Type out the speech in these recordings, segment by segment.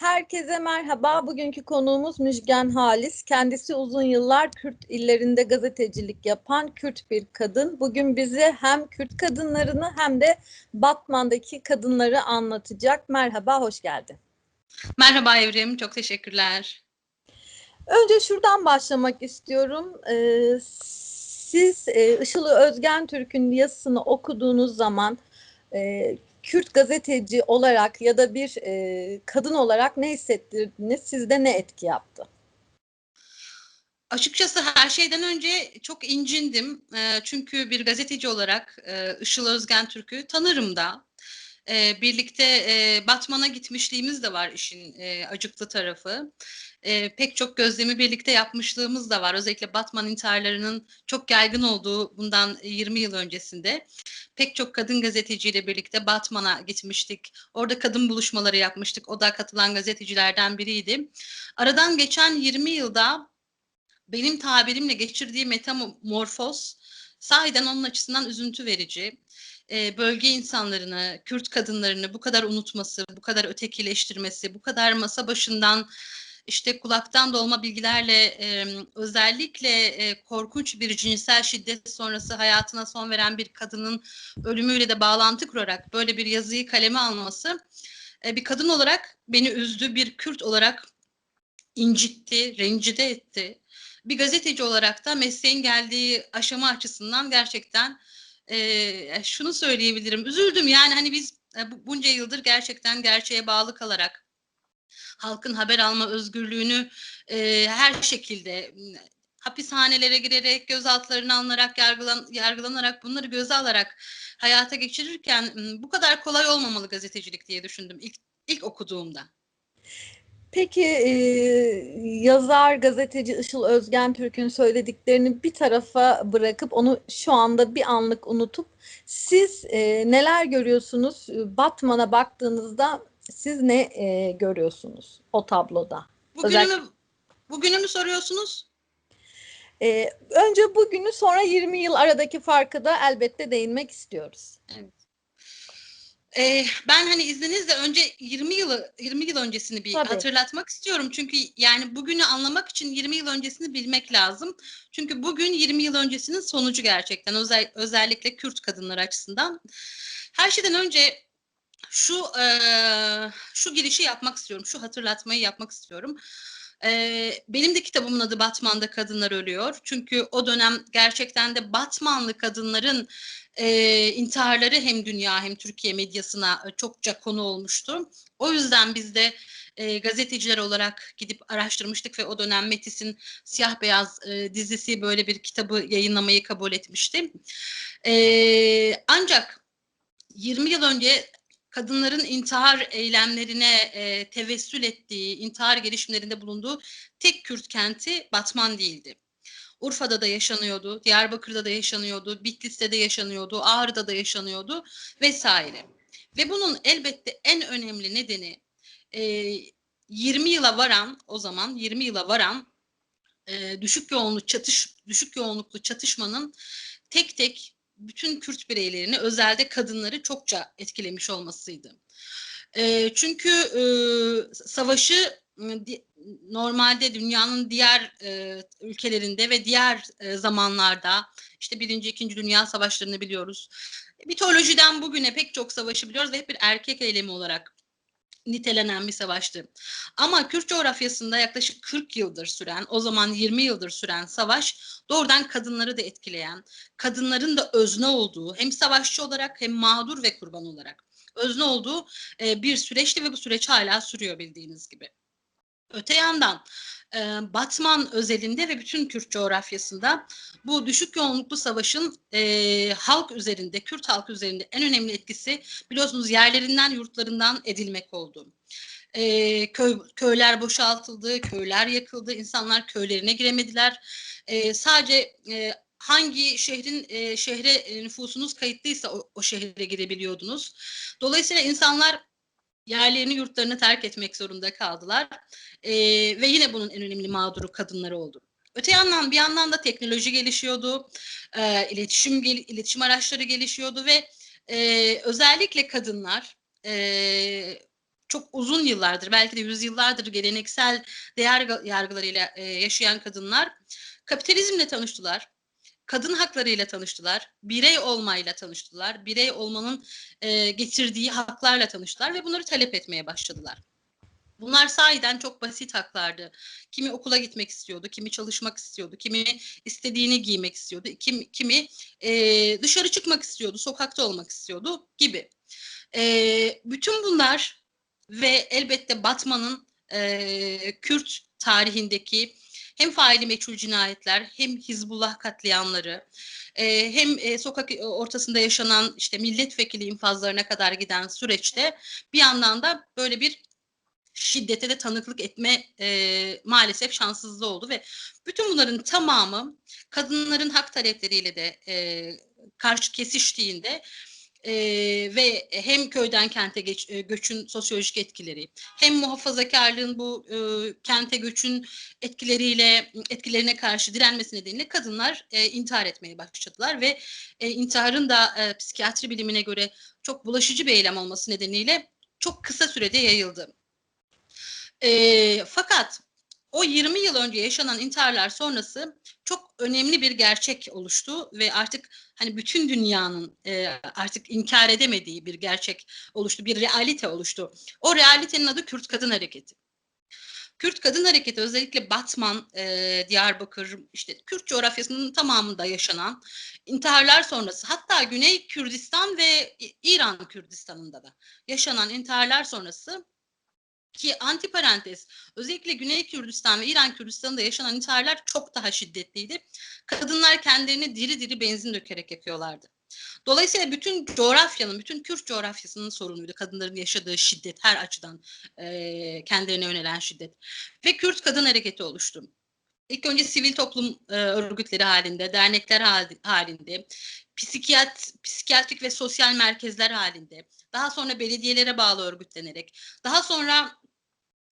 Herkese merhaba. Bugünkü konuğumuz Müjgan Halis. Kendisi uzun yıllar Kürt illerinde gazetecilik yapan Kürt bir kadın. Bugün bize hem Kürt kadınlarını hem de Batman'daki kadınları anlatacak. Merhaba, hoş geldin. Merhaba Evrim, çok teşekkürler. Önce şuradan başlamak istiyorum. Ee, siz e, Işıl Özgen Türk'ün yazısını okuduğunuz zaman e, Kürt gazeteci olarak ya da bir e, kadın olarak ne hissettirdiniz? Sizde ne etki yaptı? Açıkçası her şeyden önce çok incindim. E, çünkü bir gazeteci olarak e, Işıl Özgen Türk'ü tanırım da. E, birlikte e, Batman'a gitmişliğimiz de var işin e, acıklı tarafı. E, pek çok gözlemi birlikte yapmışlığımız da var. Özellikle Batman intiharlarının çok yaygın olduğu bundan 20 yıl öncesinde. Pek çok kadın gazeteciyle birlikte Batman'a gitmiştik. Orada kadın buluşmaları yapmıştık. O da katılan gazetecilerden biriydi. Aradan geçen 20 yılda benim tabirimle geçirdiği metamorfoz sahiden onun açısından üzüntü verici bölge insanlarını, Kürt kadınlarını bu kadar unutması, bu kadar ötekileştirmesi, bu kadar masa başından işte kulaktan dolma bilgilerle e, özellikle e, korkunç bir cinsel şiddet sonrası hayatına son veren bir kadının ölümüyle de bağlantı kurarak böyle bir yazıyı kaleme alması e, bir kadın olarak beni üzdü, bir Kürt olarak incitti, rencide etti. Bir gazeteci olarak da mesleğin geldiği aşama açısından gerçekten e, şunu söyleyebilirim. Üzüldüm yani hani biz e, bunca yıldır gerçekten gerçeğe bağlı kalarak halkın haber alma özgürlüğünü e, her şekilde hapishanelere girerek, gözaltılarına alınarak, yargılan, yargılanarak, bunları göze alarak hayata geçirirken bu kadar kolay olmamalı gazetecilik diye düşündüm ilk, ilk okuduğumda. Peki e, yazar, gazeteci Işıl Özgen Türk'ün söylediklerini bir tarafa bırakıp onu şu anda bir anlık unutup siz e, neler görüyorsunuz? Batman'a baktığınızda siz ne e, görüyorsunuz o tabloda? Bugünü Özellikle... mü, bugünü mü soruyorsunuz? E, önce bugünü sonra 20 yıl aradaki farkı da elbette değinmek istiyoruz. Evet. Ee, ben hani izninizle önce 20 yılı 20 yıl öncesini bir Tabii. hatırlatmak istiyorum. Çünkü yani bugünü anlamak için 20 yıl öncesini bilmek lazım. Çünkü bugün 20 yıl öncesinin sonucu gerçekten özel, özellikle Kürt kadınlar açısından. Her şeyden önce şu e, şu girişi yapmak istiyorum. Şu hatırlatmayı yapmak istiyorum. Ee, benim de kitabımın adı Batman'da Kadınlar Ölüyor. Çünkü o dönem gerçekten de Batmanlı kadınların e, intiharları hem dünya hem Türkiye medyasına çokça konu olmuştu. O yüzden biz de e, gazeteciler olarak gidip araştırmıştık ve o dönem Metis'in Siyah Beyaz e, dizisi böyle bir kitabı yayınlamayı kabul etmişti. E, ancak 20 yıl önce kadınların intihar eylemlerine e, tevessül ettiği, intihar gelişimlerinde bulunduğu tek Kürt kenti Batman değildi. Urfa'da da yaşanıyordu, Diyarbakır'da da yaşanıyordu, Bitlis'te de yaşanıyordu, Ağrı'da da yaşanıyordu vesaire. Ve bunun elbette en önemli nedeni e, 20 yıla varan o zaman 20 yıla varan e, düşük yoğunluk çatış düşük yoğunluklu çatışmanın tek tek bütün Kürt bireylerini özelde kadınları çokça etkilemiş olmasıydı. E, çünkü e, savaşı normalde dünyanın diğer e, ülkelerinde ve diğer e, zamanlarda işte birinci, ikinci dünya savaşlarını biliyoruz. Mitolojiden bugüne pek çok savaşı biliyoruz ve hep bir erkek eylemi olarak nitelenen bir savaştı. Ama Kürt coğrafyasında yaklaşık 40 yıldır süren, o zaman 20 yıldır süren savaş doğrudan kadınları da etkileyen, kadınların da özne olduğu hem savaşçı olarak hem mağdur ve kurban olarak özne olduğu e, bir süreçti ve bu süreç hala sürüyor bildiğiniz gibi. Öte yandan Batman özelinde ve bütün Kürt coğrafyasında bu düşük yoğunluklu savaşın e, halk üzerinde, Kürt halkı üzerinde en önemli etkisi biliyorsunuz yerlerinden, yurtlarından edilmek oldu. E, köy, köyler boşaltıldı, köyler yakıldı, insanlar köylerine giremediler. E, sadece e, hangi şehrin e, şehre nüfusunuz kayıtlıysa o, o şehre girebiliyordunuz. Dolayısıyla insanlar yerlerini yurtlarını terk etmek zorunda kaldılar. E, ve yine bunun en önemli mağduru kadınları oldu. Öte yandan bir yandan da teknoloji gelişiyordu, e, iletişim gel, iletişim araçları gelişiyordu ve e, özellikle kadınlar e, çok uzun yıllardır belki de yüzyıllardır geleneksel değer yargılarıyla e, yaşayan kadınlar kapitalizmle tanıştılar. Kadın haklarıyla tanıştılar, birey olmayla tanıştılar, birey olmanın e, getirdiği haklarla tanıştılar ve bunları talep etmeye başladılar. Bunlar sahiden çok basit haklardı. Kimi okula gitmek istiyordu, kimi çalışmak istiyordu, kimi istediğini giymek istiyordu, kimi, kimi e, dışarı çıkmak istiyordu, sokakta olmak istiyordu gibi. E, bütün bunlar ve elbette Batman'ın e, Kürt tarihindeki hem faili meçhul cinayetler hem Hizbullah katliamları e, hem e, sokak ortasında yaşanan işte milletvekili infazlarına kadar giden süreçte bir yandan da böyle bir şiddete de tanıklık etme e, maalesef şanssızlığı oldu ve bütün bunların tamamı kadınların hak talepleriyle de e, karşı kesiştiğinde e, ve hem köyden kente geç, e, göçün sosyolojik etkileri hem muhafazakarlığın bu e, kente göçün etkileriyle etkilerine karşı direnmesi nedeniyle kadınlar e, intihar etmeye başladılar ve e, intiharın da e, psikiyatri bilimine göre çok bulaşıcı bir eylem olması nedeniyle çok kısa sürede yayıldı. E, fakat o 20 yıl önce yaşanan intiharlar sonrası çok önemli bir gerçek oluştu ve artık hani bütün dünyanın e, artık inkar edemediği bir gerçek oluştu, bir realite oluştu. O realitenin adı Kürt Kadın Hareketi. Kürt Kadın Hareketi özellikle Batman, e, Diyarbakır, işte Kürt coğrafyasının tamamında yaşanan intiharlar sonrası hatta Güney Kürdistan ve İran Kürdistan'ında da yaşanan intiharlar sonrası ki anti parantez özellikle Güney Kürdistan ve İran Kürdistan'da yaşanan intiharlar çok daha şiddetliydi. Kadınlar kendilerini diri diri benzin dökerek yakıyorlardı. Dolayısıyla bütün coğrafyanın, bütün Kürt coğrafyasının sorunuydu kadınların yaşadığı şiddet, her açıdan e, kendilerine yönelen şiddet. Ve Kürt Kadın Hareketi oluştu. İlk önce sivil toplum e, örgütleri halinde, dernekler halinde, psikiyat, psikiyatrik ve sosyal merkezler halinde, daha sonra belediyelere bağlı örgütlenerek, daha sonra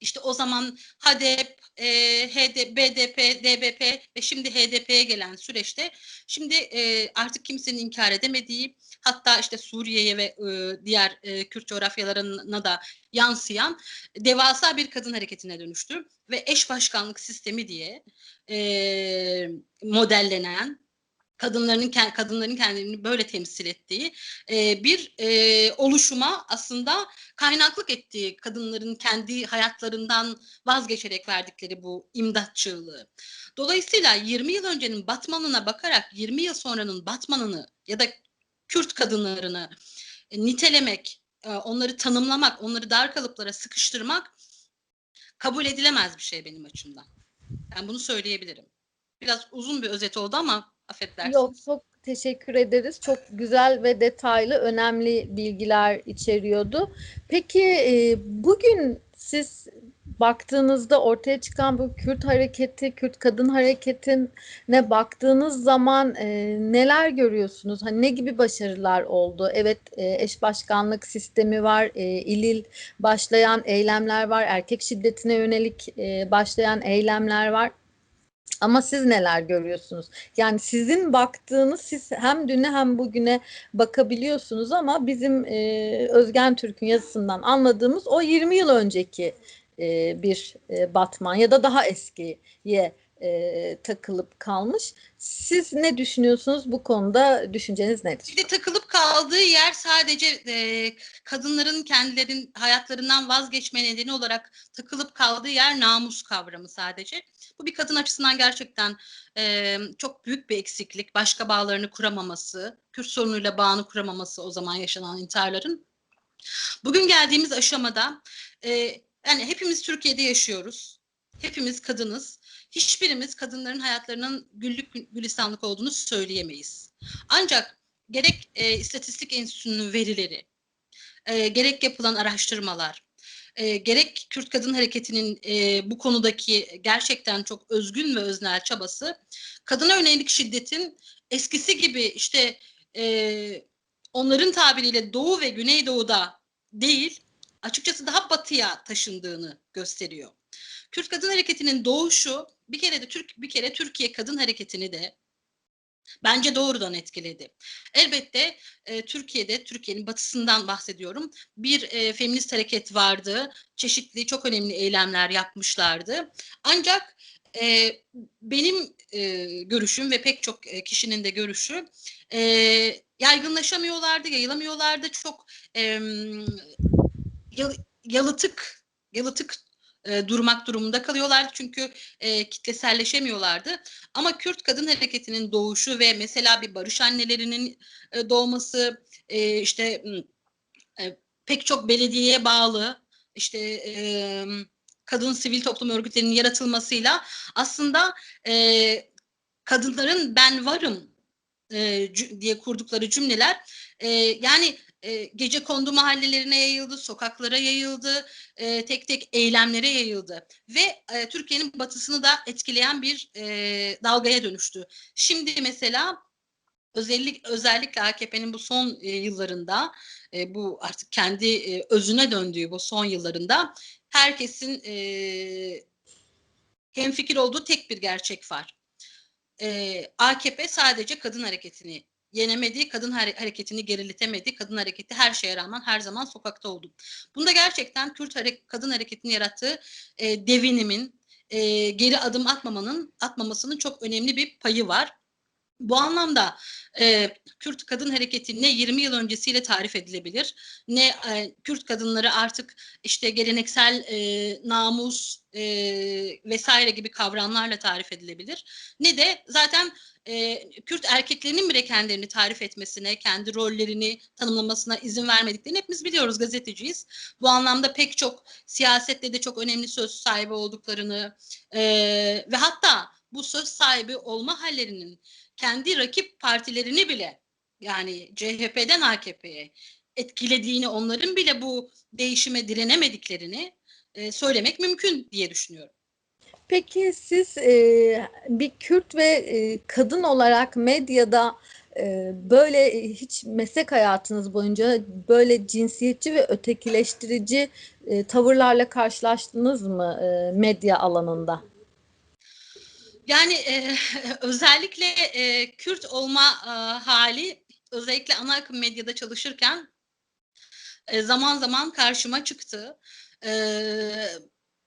işte o zaman HADEP, e, HD, BDP, DBP ve şimdi HDP'ye gelen süreçte şimdi e, artık kimsenin inkar edemediği hatta işte Suriye'ye ve e, diğer e, Kürt coğrafyalarına da yansıyan devasa bir kadın hareketine dönüştü ve eş başkanlık sistemi diye e, modellenen kadınların kadınların kendilerini böyle temsil ettiği e, bir e, oluşuma aslında kaynaklık ettiği kadınların kendi hayatlarından vazgeçerek verdikleri bu imdatçılığı. Dolayısıyla 20 yıl öncenin Batman'ına bakarak 20 yıl sonranın Batman'ını ya da Kürt kadınlarını e, nitelemek, e, onları tanımlamak, onları dar kalıplara sıkıştırmak kabul edilemez bir şey benim açımdan. Ben bunu söyleyebilirim. Biraz uzun bir özet oldu ama affedersiniz. Yok çok teşekkür ederiz. Çok güzel ve detaylı, önemli bilgiler içeriyordu. Peki e, bugün siz baktığınızda ortaya çıkan bu Kürt hareketi, Kürt kadın hareketine baktığınız zaman e, neler görüyorsunuz? Hani ne gibi başarılar oldu? Evet e, eş başkanlık sistemi var, e, ilil başlayan eylemler var, erkek şiddetine yönelik e, başlayan eylemler var. Ama siz neler görüyorsunuz? Yani sizin baktığınız, siz hem düne hem bugüne bakabiliyorsunuz ama bizim e, Özgen Türk'ün yazısından anladığımız o 20 yıl önceki e, bir e, Batman ya da daha eskiye e, takılıp kalmış. Siz ne düşünüyorsunuz bu konuda? Düşünceniz nedir? Şimdi takılıp kaldığı yer sadece e, kadınların kendilerinin hayatlarından vazgeçme nedeni olarak takılıp kaldığı yer namus kavramı sadece. Bu bir kadın açısından gerçekten e, çok büyük bir eksiklik. Başka bağlarını kuramaması, Kürt sorunuyla bağını kuramaması o zaman yaşanan intiharların. Bugün geldiğimiz aşamada e, yani hepimiz Türkiye'de yaşıyoruz. Hepimiz kadınız hiçbirimiz kadınların hayatlarının güllük gülistanlık olduğunu söyleyemeyiz. Ancak gerek e, İstatistik Enstitüsü'nün verileri, e, gerek yapılan araştırmalar, e, gerek Kürt Kadın Hareketi'nin e, bu konudaki gerçekten çok özgün ve öznel çabası, kadına yönelik şiddetin eskisi gibi işte e, onların tabiriyle Doğu ve Güneydoğu'da değil, açıkçası daha batıya taşındığını gösteriyor. Kürt Kadın Hareketi'nin doğuşu bir kere de Türk bir kere Türkiye Kadın Hareketi'ni de Bence doğrudan etkiledi. Elbette e, Türkiye'de, Türkiye'nin batısından bahsediyorum, bir e, feminist hareket vardı. Çeşitli çok önemli eylemler yapmışlardı. Ancak e, benim e, görüşüm ve pek çok e, kişinin de görüşü e, yaygınlaşamıyorlardı, yayılamıyorlardı. Çok e, yalıtık, yalıtık e, durmak durumunda kalıyorlardı çünkü e, kitleselleşemiyorlardı. Ama Kürt kadın hareketinin doğuşu ve mesela bir barış annelerinin e, doğması, e, işte e, pek çok belediyeye bağlı, işte e, kadın sivil toplum örgütlerinin yaratılmasıyla aslında e, kadınların ben varım e, diye kurdukları cümleler e, yani e, gece kondu mahallelerine yayıldı, sokaklara yayıldı, e, tek tek eylemlere yayıldı ve e, Türkiye'nin batısını da etkileyen bir e, dalgaya dönüştü. Şimdi mesela özellik özellikle AKP'nin bu son e, yıllarında e, bu artık kendi e, özüne döndüğü bu son yıllarında herkesin e, hemfikir olduğu tek bir gerçek var. E, AKP sadece kadın hareketini yenemedi, kadın hareketini geriletemedi. Kadın hareketi her şeye rağmen her zaman sokakta oldu. Bunda gerçekten Kürt hare kadın hareketini yarattığı e, devinimin, e, geri adım atmamanın atmamasının çok önemli bir payı var. Bu anlamda e, Kürt kadın hareketi ne 20 yıl öncesiyle tarif edilebilir ne e, Kürt kadınları artık işte geleneksel e, namus e, vesaire gibi kavramlarla tarif edilebilir ne de zaten e, Kürt erkeklerinin bile kendilerini tarif etmesine, kendi rollerini tanımlamasına izin vermediklerini hepimiz biliyoruz gazeteciyiz. Bu anlamda pek çok siyasette de çok önemli söz sahibi olduklarını e, ve hatta bu söz sahibi olma hallerinin kendi rakip partilerini bile yani CHP'den AKP'ye etkilediğini, onların bile bu değişime direnemediklerini e, söylemek mümkün diye düşünüyorum. Peki siz e, bir Kürt ve e, kadın olarak medyada e, böyle hiç meslek hayatınız boyunca böyle cinsiyetçi ve ötekileştirici e, tavırlarla karşılaştınız mı e, medya alanında? Yani e, özellikle e, Kürt olma e, hali özellikle ana akım medyada çalışırken e, zaman zaman karşıma çıktı. E,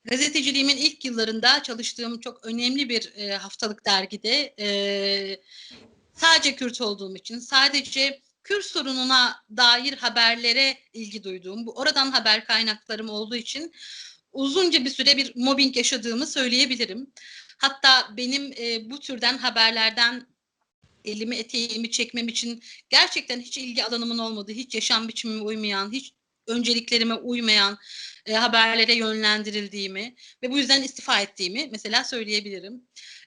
gazeteciliğimin ilk yıllarında çalıştığım çok önemli bir e, haftalık dergide e, sadece Kürt olduğum için sadece Kürt sorununa dair haberlere ilgi duyduğum, bu oradan haber kaynaklarım olduğu için uzunca bir süre bir mobbing yaşadığımı söyleyebilirim. Hatta benim e, bu türden haberlerden elimi eteğimi çekmem için gerçekten hiç ilgi alanımın olmadığı, hiç yaşam biçimime uymayan, hiç önceliklerime uymayan e, haberlere yönlendirildiğimi ve bu yüzden istifa ettiğimi mesela söyleyebilirim.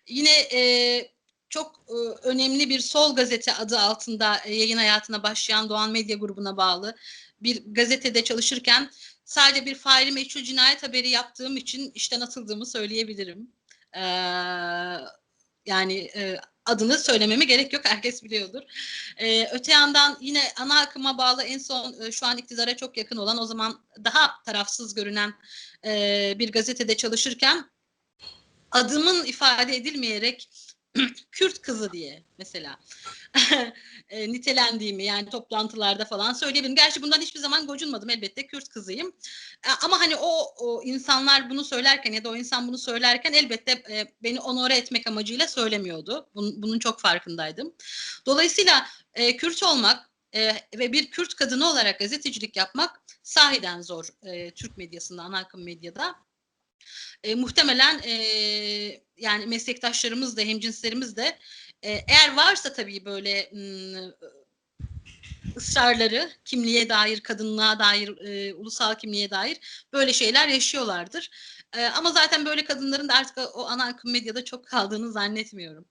Yine e, çok e, önemli bir sol gazete adı altında e, yayın hayatına başlayan Doğan Medya Grubu'na bağlı bir gazetede çalışırken sadece bir faili meçhul cinayet haberi yaptığım için işten atıldığımı söyleyebilirim. Ee, yani e, adını söylememe gerek yok herkes biliyordur. Ee, öte yandan yine ana akıma bağlı en son e, şu an iktidara çok yakın olan o zaman daha tarafsız görünen e, bir gazetede çalışırken adımın ifade edilmeyerek Kürt kızı diye mesela e, nitelendiğimi yani toplantılarda falan söyleyebilirim. Gerçi bundan hiçbir zaman gocunmadım elbette Kürt kızıyım. E, ama hani o, o insanlar bunu söylerken ya da o insan bunu söylerken elbette e, beni onore etmek amacıyla söylemiyordu. Bunun, bunun çok farkındaydım. Dolayısıyla e, Kürt olmak e, ve bir Kürt kadını olarak gazetecilik yapmak sahiden zor e, Türk medyasında, ana akım medyada. E, muhtemelen e, yani meslektaşlarımız da hemcinslerimiz de e, eğer varsa tabii böyle ım, ısrarları kimliğe dair, kadınlığa dair, e, ulusal kimliğe dair böyle şeyler yaşıyorlardır. E, ama zaten böyle kadınların da artık o ana akım medyada çok kaldığını zannetmiyorum.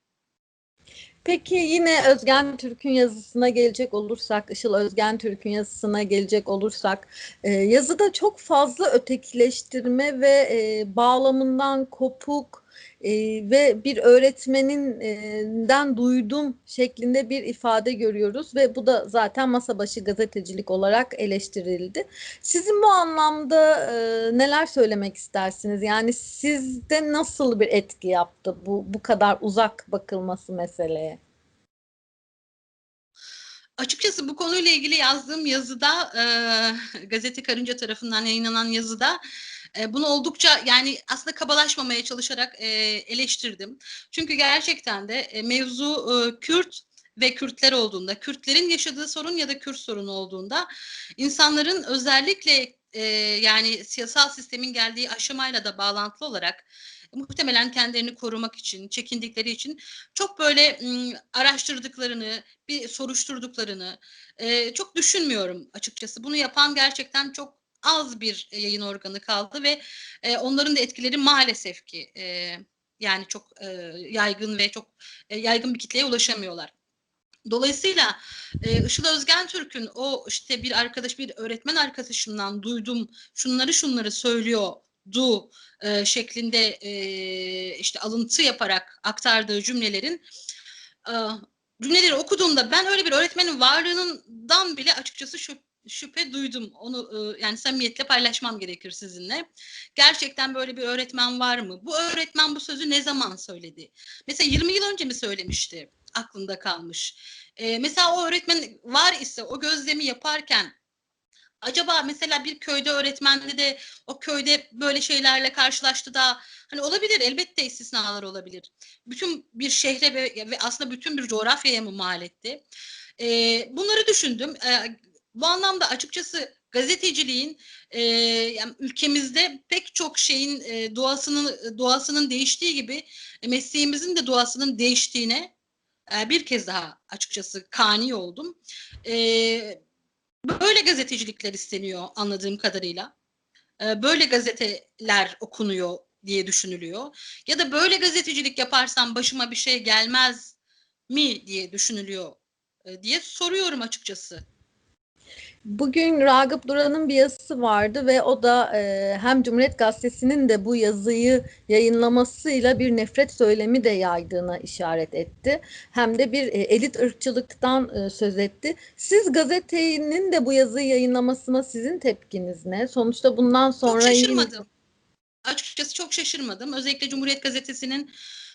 Peki yine Özgen Türk'ün yazısına gelecek olursak, Işıl Özgen Türk'ün yazısına gelecek olursak, e, yazıda çok fazla ötekileştirme ve e, bağlamından kopuk e, ve bir öğretmeninden duydum şeklinde bir ifade görüyoruz ve bu da zaten masa başı gazetecilik olarak eleştirildi. Sizin bu anlamda e, neler söylemek istersiniz? Yani sizde nasıl bir etki yaptı bu bu kadar uzak bakılması meseleye? açıkçası bu konuyla ilgili yazdığım yazıda e, gazete Karınca tarafından yayınlanan yazıda bunu oldukça yani aslında kabalaşmamaya çalışarak eleştirdim. Çünkü gerçekten de mevzu Kürt ve Kürtler olduğunda, Kürtlerin yaşadığı sorun ya da Kürt sorunu olduğunda insanların özellikle yani siyasal sistemin geldiği aşamayla da bağlantılı olarak muhtemelen kendilerini korumak için, çekindikleri için çok böyle araştırdıklarını, bir soruşturduklarını çok düşünmüyorum açıkçası. Bunu yapan gerçekten çok az bir yayın organı kaldı ve e, onların da etkileri maalesef ki e, yani çok e, yaygın ve çok e, yaygın bir kitleye ulaşamıyorlar. Dolayısıyla e, Işıl Özgen Türk'ün o işte bir arkadaş, bir öğretmen arkadaşımdan duydum, şunları şunları söylüyordu e, şeklinde e, işte alıntı yaparak aktardığı cümlelerin e, cümleleri okuduğumda ben öyle bir öğretmenin varlığından bile açıkçası şüp, şüphe duydum. Onu e, yani samimiyetle paylaşmam gerekir sizinle. Gerçekten böyle bir öğretmen var mı? Bu öğretmen bu sözü ne zaman söyledi? Mesela 20 yıl önce mi söylemişti? aklında kalmış. E, mesela o öğretmen var ise o gözlemi yaparken acaba mesela bir köyde öğretmenli de o köyde böyle şeylerle karşılaştı da hani olabilir elbette istisnalar olabilir. Bütün bir şehre ve, ve aslında bütün bir coğrafyaya mı mal etti? E, bunları düşündüm. E, bu anlamda açıkçası gazeteciliğin e, yani ülkemizde pek çok şeyin e, doğasının doğasının değiştiği gibi e, mesleğimizin de doğasının değiştiğine ee, bir kez daha açıkçası kani oldum. Ee, böyle gazetecilikler isteniyor anladığım kadarıyla. Ee, böyle gazeteler okunuyor diye düşünülüyor. Ya da böyle gazetecilik yaparsam başıma bir şey gelmez mi diye düşünülüyor e, diye soruyorum açıkçası. Bugün Ragıp Duran'ın bir yazısı vardı ve o da e, hem Cumhuriyet Gazetesi'nin de bu yazıyı yayınlamasıyla bir nefret söylemi de yaydığına işaret etti. Hem de bir e, elit ırkçılıktan e, söz etti. Siz gazetenin de bu yazıyı yayınlamasına sizin tepkiniz ne? Sonuçta bundan sonra... Çok şaşırmadım. Açıkçası çok şaşırmadım. Özellikle Cumhuriyet Gazetesi'nin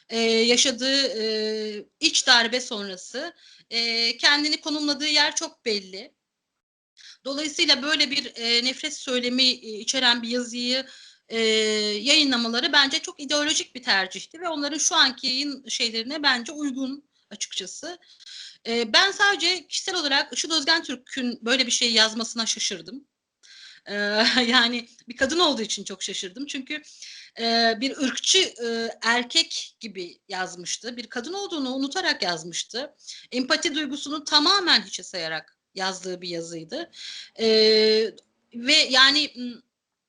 e, yaşadığı e, iç darbe sonrası e, kendini konumladığı yer çok belli Dolayısıyla böyle bir e, nefret söylemi e, içeren bir yazıyı e, yayınlamaları bence çok ideolojik bir tercihti ve onların şu anki yayın şeylerine bence uygun açıkçası. E, ben sadece kişisel olarak Işıl Özgen Türk'ün böyle bir şey yazmasına şaşırdım. E, yani bir kadın olduğu için çok şaşırdım. Çünkü e, bir ırkçı e, erkek gibi yazmıştı. Bir kadın olduğunu unutarak yazmıştı. Empati duygusunu tamamen hiçe sayarak yazdığı bir yazıydı. E, ve yani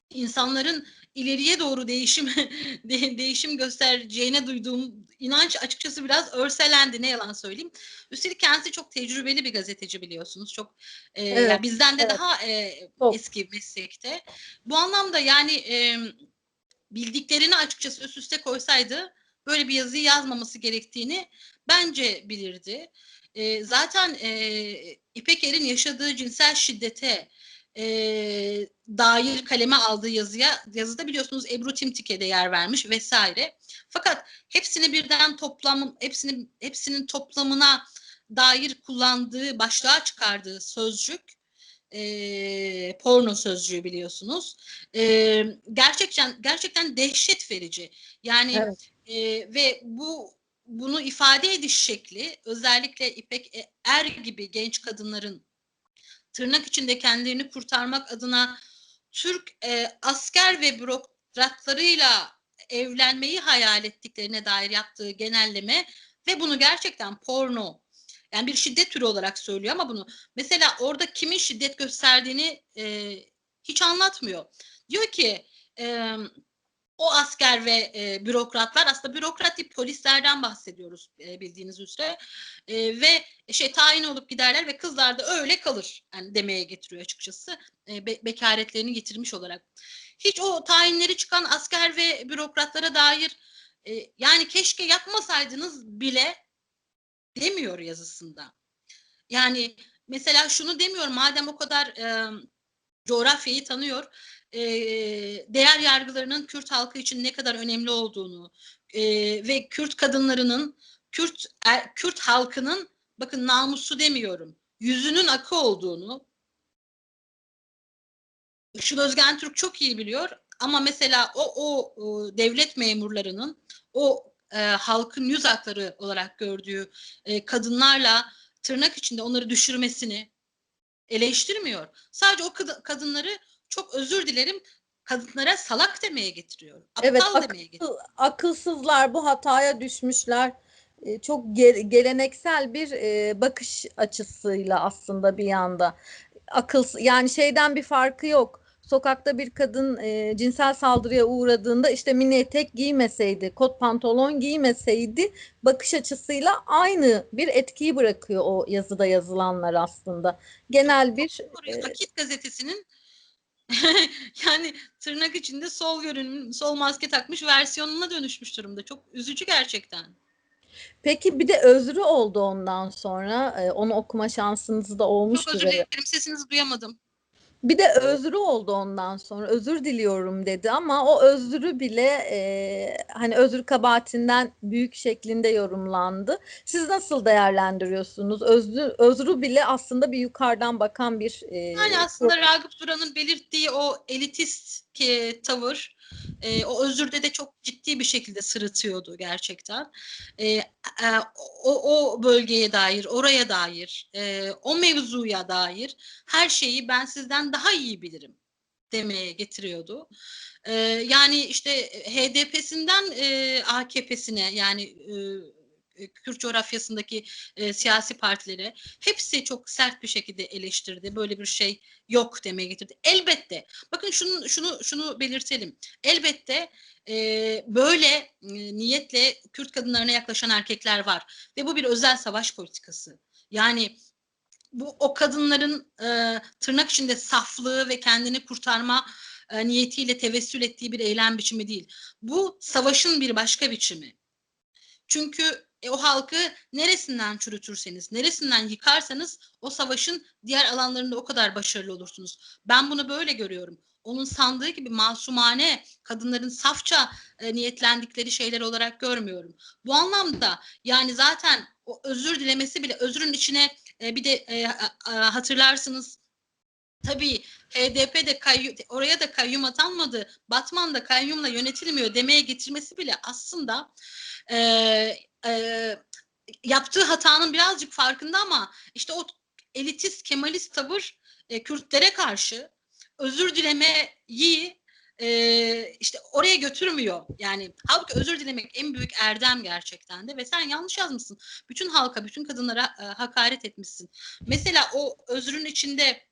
insanların ileriye doğru değişim de, değişim göstereceğine duyduğum inanç açıkçası biraz örselendi ne yalan söyleyeyim. Üstelik kendisi çok tecrübeli bir gazeteci biliyorsunuz. Çok e, evet, yani bizden de evet. daha e, eski meslekte. Bu anlamda yani e, bildiklerini açıkçası üst üste koysaydı böyle bir yazıyı yazmaması gerektiğini bence bilirdi. E, zaten e, İpek Er'in yaşadığı cinsel şiddete e, dair kaleme aldığı yazıya yazıda biliyorsunuz Ebru Timtik'e de yer vermiş vesaire. Fakat hepsini birden toplam hepsini hepsinin toplamına dair kullandığı başlığa çıkardığı sözcük e, porno sözcüğü biliyorsunuz. E, gerçekten gerçekten dehşet verici. Yani evet. E, ve bu bunu ifade ediş şekli özellikle İpek e, Er gibi genç kadınların tırnak içinde kendilerini kurtarmak adına Türk e, asker ve bürokratlarıyla evlenmeyi hayal ettiklerine dair yaptığı genelleme ve bunu gerçekten porno yani bir şiddet türü olarak söylüyor ama bunu mesela orada kimin şiddet gösterdiğini e, hiç anlatmıyor. Diyor ki e, o asker ve e, bürokratlar aslında bürokratik polislerden bahsediyoruz e, bildiğiniz üzere e, ve şey tayin olup giderler ve kızlar da öyle kalır yani demeye getiriyor açıkçası e, be, bekaretlerini getirmiş olarak. Hiç o tayinleri çıkan asker ve bürokratlara dair e, yani keşke yapmasaydınız bile demiyor yazısında. Yani mesela şunu demiyor madem o kadar e, coğrafyayı tanıyor e, değer yargılarının Kürt halkı için ne kadar önemli olduğunu e, ve Kürt kadınlarının Kürt er, Kürt halkının bakın namusu demiyorum yüzünün akı olduğunu Işıl Özgen Türk çok iyi biliyor ama mesela o, o, o devlet memurlarının o e, halkın yüz hakları olarak gördüğü e, kadınlarla tırnak içinde onları düşürmesini eleştirmiyor. Sadece o kad- kadınları çok özür dilerim kadınlara salak demeye getiriyor. Aptal Evet, demeye getiriyor. akılsızlar bu hataya düşmüşler. E, Çok ge- geleneksel bir e, bakış açısıyla aslında bir yanda. Akıl yani şeyden bir farkı yok. Sokakta bir kadın e, cinsel saldırıya uğradığında işte mini etek giymeseydi, kot pantolon giymeseydi bakış açısıyla aynı bir etkiyi bırakıyor o yazıda yazılanlar aslında. Genel bir Doğru. e, Akit gazetesinin yani tırnak içinde sol görünüm, sol maske takmış versiyonuna dönüşmüş durumda. Çok üzücü gerçekten. Peki bir de özrü oldu ondan sonra. E, onu okuma şansınız da Çok olmuştur. özür evet. dilerim sesinizi duyamadım. Bir de özrü oldu ondan sonra. Özür diliyorum dedi ama o özrü bile e, hani özür kabahatinden büyük şeklinde yorumlandı. Siz nasıl değerlendiriyorsunuz? Özrü, özrü bile aslında bir yukarıdan bakan bir e, Yani aslında Ragıp Duran'ın belirttiği o elitist ki, tavır e, o özürde de çok ciddi bir şekilde sırıtıyordu gerçekten. E, e, o, o bölgeye dair, oraya dair, e, o mevzuya dair her şeyi ben sizden daha iyi bilirim demeye getiriyordu. E, yani işte HDP'sinden e, AKP'sine yani e, Kürt coğrafyasındaki e, siyasi partilere hepsi çok sert bir şekilde eleştirdi. Böyle bir şey yok demeye getirdi. Elbette. Bakın şunu şunu şunu belirtelim. Elbette e, böyle e, niyetle Kürt kadınlarına yaklaşan erkekler var ve bu bir özel savaş politikası. Yani bu o kadınların e, tırnak içinde saflığı ve kendini kurtarma e, niyetiyle tevessül ettiği bir eylem biçimi değil. Bu savaşın bir başka biçimi. Çünkü e, o halkı neresinden çürütürseniz, neresinden yıkarsanız o savaşın diğer alanlarında o kadar başarılı olursunuz. Ben bunu böyle görüyorum. Onun sandığı gibi masumane, kadınların safça e, niyetlendikleri şeyler olarak görmüyorum. Bu anlamda yani zaten o özür dilemesi bile özrün içine e, bir de e, a, hatırlarsınız Tabii HDP de kayyum, oraya da kayyum atanmadı, Batman da kayyumla yönetilmiyor demeye getirmesi bile aslında e, e, yaptığı hatanın birazcık farkında ama işte o elitist, kemalist tavır e, Kürtlere karşı özür dilemeyi e, işte oraya götürmüyor. Yani halbuki özür dilemek en büyük erdem gerçekten de ve sen yanlış yazmışsın. Bütün halka, bütün kadınlara e, hakaret etmişsin. Mesela o özrün içinde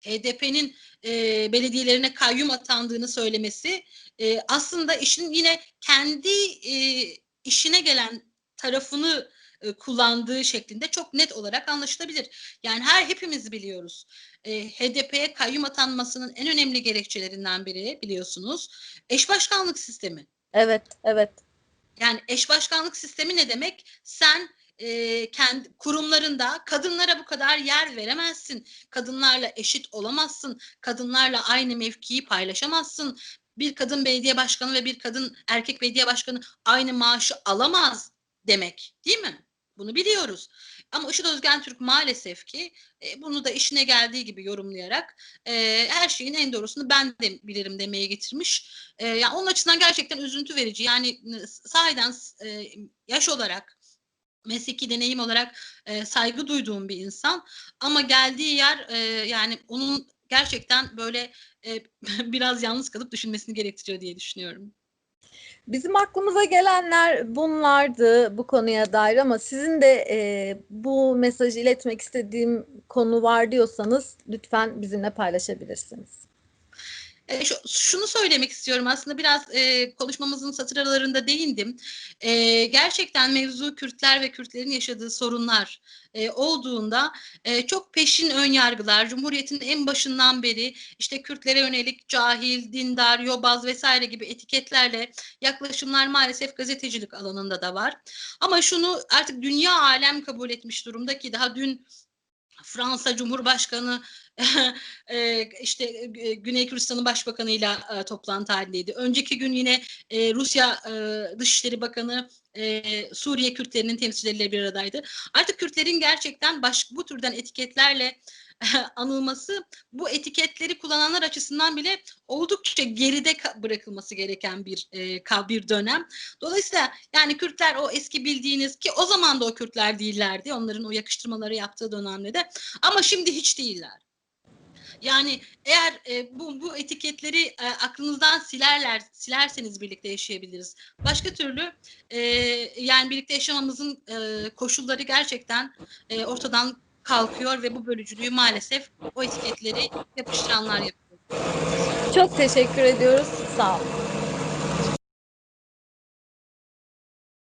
HDP'nin e, belediyelerine kayyum atandığını söylemesi e, aslında işin yine kendi e, işine gelen tarafını e, kullandığı şeklinde çok net olarak anlaşılabilir. Yani her hepimiz biliyoruz. E, HDP'ye kayyum atanmasının en önemli gerekçelerinden biri biliyorsunuz eş başkanlık sistemi. Evet, evet. Yani eş başkanlık sistemi ne demek? Sen e, kendi kurumlarında kadınlara bu kadar yer veremezsin. Kadınlarla eşit olamazsın. Kadınlarla aynı mevkiyi paylaşamazsın. Bir kadın belediye başkanı ve bir kadın erkek belediye başkanı aynı maaşı alamaz demek değil mi? Bunu biliyoruz. Ama Işıl Özgen Türk maalesef ki e, bunu da işine geldiği gibi yorumlayarak e, her şeyin en doğrusunu ben de bilirim demeye getirmiş. E, yani onun açısından gerçekten üzüntü verici. Yani sahiden e, yaş olarak mesleki deneyim olarak e, saygı duyduğum bir insan ama geldiği yer e, yani onun gerçekten böyle e, biraz yalnız kalıp düşünmesini gerektiriyor diye düşünüyorum. Bizim aklımıza gelenler bunlardı bu konuya dair ama sizin de e, bu mesajı iletmek istediğim konu var diyorsanız lütfen bizimle paylaşabilirsiniz. E, şu, şunu söylemek istiyorum aslında biraz e, konuşmamızın satır aralarında değindim. E, gerçekten mevzu Kürtler ve Kürtlerin yaşadığı sorunlar e, olduğunda e, çok peşin ön yargılar, Cumhuriyet'in en başından beri işte Kürtlere yönelik cahil, dindar, yobaz vesaire gibi etiketlerle yaklaşımlar maalesef gazetecilik alanında da var. Ama şunu artık dünya alem kabul etmiş durumda ki daha dün Fransa Cumhurbaşkanı e, işte Güney Kürdistan'ın başbakanıyla e, toplantı halindeydi. Önceki gün yine Rusya Dışişleri Bakanı Suriye Kürtlerinin temsilcileriyle bir aradaydı. Artık Kürtlerin gerçekten baş, bu türden etiketlerle anılması bu etiketleri kullananlar açısından bile oldukça geride bırakılması gereken bir bir dönem. Dolayısıyla yani Kürtler o eski bildiğiniz ki o zaman da o Kürtler değillerdi. Onların o yakıştırmaları yaptığı dönemde de ama şimdi hiç değiller. Yani eğer e, bu bu etiketleri e, aklınızdan silerler silerseniz birlikte yaşayabiliriz. Başka türlü e, yani birlikte yaşamamızın e, koşulları gerçekten e, ortadan kalkıyor ve bu bölücülüğü maalesef o etiketleri yapıştıranlar yapıyor. Çok teşekkür ediyoruz. Sağ olun.